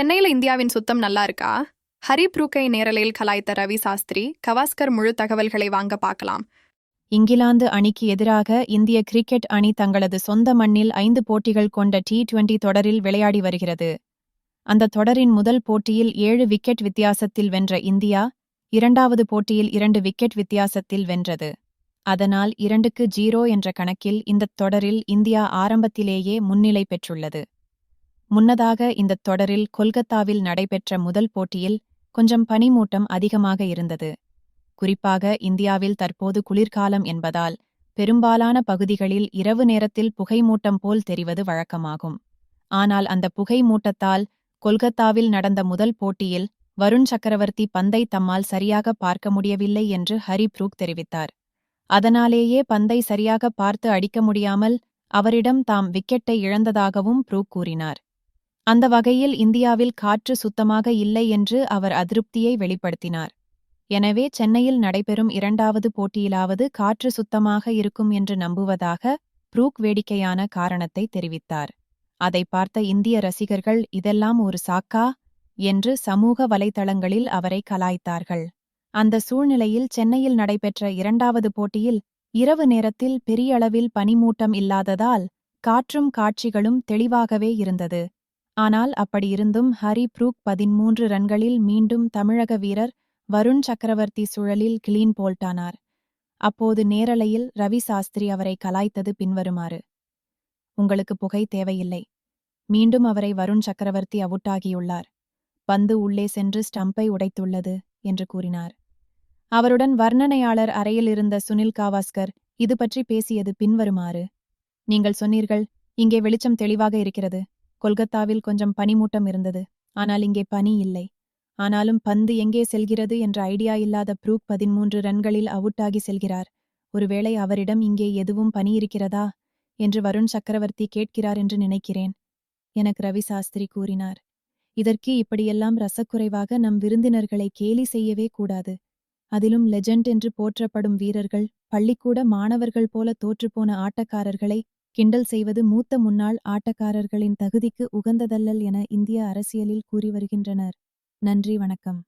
சென்னையில் இந்தியாவின் சுத்தம் நல்லா இருக்கா? ஹரி ப்ரூக்கை நேரலையில் கலாய்த்த ரவி சாஸ்திரி கவாஸ்கர் முழு தகவல்களை வாங்க பார்க்கலாம். இங்கிலாந்து அணிக்கு எதிராக இந்திய கிரிக்கெட் அணி தங்களது சொந்த மண்ணில் ஐந்து போட்டிகள் கொண்ட டி டுவெண்டி தொடரில் விளையாடி வருகிறது. அந்த தொடரின் முதல் போட்டியில் ஏழு விக்கெட் வித்தியாசத்தில் வென்ற இந்தியா இரண்டாவது போட்டியில் இரண்டு விக்கெட் வித்தியாசத்தில் வென்றது. அதனால் இரண்டுக்கு ஜீரோ என்ற கணக்கில் இந்தத் தொடரில் இந்தியா ஆரம்பத்திலேயே முன்னிலை பெற்றுள்ளது. முன்னதாக இந்தத் தொடரில் கொல்கத்தாவில் நடைபெற்ற முதல் போட்டியில் கொஞ்சம் பனிமூட்டம் அதிகமாக இருந்தது. குறிப்பாக இந்தியாவில் தற்போது குளிர்காலம் என்பதால் பெரும்பாலான பகுதிகளில் இரவு நேரத்தில் புகைமூட்டம் போல் தெரிவது வழக்கமாகும். ஆனால் அந்த புகைமூட்டத்தால் கொல்கத்தாவில் நடந்த முதல் போட்டியில் வருண் சக்கரவர்த்தி பந்தை தம்மால் சரியாக பார்க்க முடியவில்லை என்று ஹரி புரூக் தெரிவித்தார். அதனாலேயே பந்தை சரியாக பார்த்து அடிக்க முடியாமல் அவரிடம் தாம் விக்கெட்டை இழந்ததாகவும் புரூக் கூறினார். அந்த வகையில் இந்தியாவில் காற்று சுத்தமாக இல்லை என்று அவர் அதிருப்தியை வெளிப்படுத்தினார். எனவே சென்னையில் நடைபெறும் இரண்டாவது போட்டியிலாவது காற்று சுத்தமாக இருக்கும் என்று நம்புவதாக ப்ரூக் வேடிக்கையான காரணத்தை தெரிவித்தார். அதை பார்த்த இந்திய ரசிகர்கள் இதெல்லாம் ஒரு சாக்கா என்று சமூக வலைதளங்களில் அவரை கலாய்த்தார்கள். அந்த சூழ்நிலையில் சென்னையில் நடைபெற்ற இரண்டாவது போட்டியில் இரவு நேரத்தில் பெரிய அளவில் பனிமூட்டம் இல்லாததால் காற்றும் காட்சிகளும் தெளிவாகவே இருந்தது. ஆனால் அப்படியிருந்தும் ஹரி ப்ரூக் பதிமூன்று ரன்களில் மீண்டும் தமிழக வீரர் வருண் சக்கரவர்த்தி சுழலில் கிளீன் போல்ட்டானார். அப்போது நேரலையில் ரவி சாஸ்திரி அவரை கலாய்த்தது பின்வருமாறு. உங்களுக்கு புகை தேவையில்லை. மீண்டும் அவரை வருண் சக்கரவர்த்தி அவுட்டாகியுள்ளார். பந்து உள்ளே சென்று ஸ்டம்பை உடைத்துள்ளது என்று கூறினார். அவருடன் வர்ணனையாளர் அறையில் இருந்த சுனில் காவாஸ்கர் இது பற்றி பேசியது பின்வருமாறு. நீங்கள் சொன்னீர்கள் இங்கே வெளிச்சம் தெளிவாக இருக்கிறது. கொல்கத்தாவில் கொஞ்சம் பனிமூட்டம் இருந்தது. ஆனால் இங்கே பனி இல்லை. ஆனாலும் பந்து எங்கே செல்கிறது என்ற ஐடியா இல்லாத ப்ரூக் பதிமூன்று ரன்களில் அவுட்டாகி செல்கிறார். ஒருவேளை அவரிடம் இங்கே எதுவும் பனி இருக்கிறதா? என்று வருண் சக்கரவர்த்தி கேட்கிறார் என்று நினைக்கிறேன். எனக்கு ரவி சாஸ்திரி கூறினார். இதற்கு இப்படியெல்லாம் ரசக்குறைவாக நம் விருந்தினர்களை கேலி செய்யவே கூடாது. அதிலும் லெஜண்ட் என்று போற்றப்படும் வீரர்கள் பள்ளிக்கூட மாணவர்கள் போல தோற்றுப்போன ஆட்டக்காரர்களை கிண்டல் செய்வது மூத்த முன்னாள் ஆட்டக்காரர்களின் தகுதிக்கு உகந்ததல்லல் என இந்திய அரசியலில் கூறி வருகின்றனர். நன்றி வணக்கம்.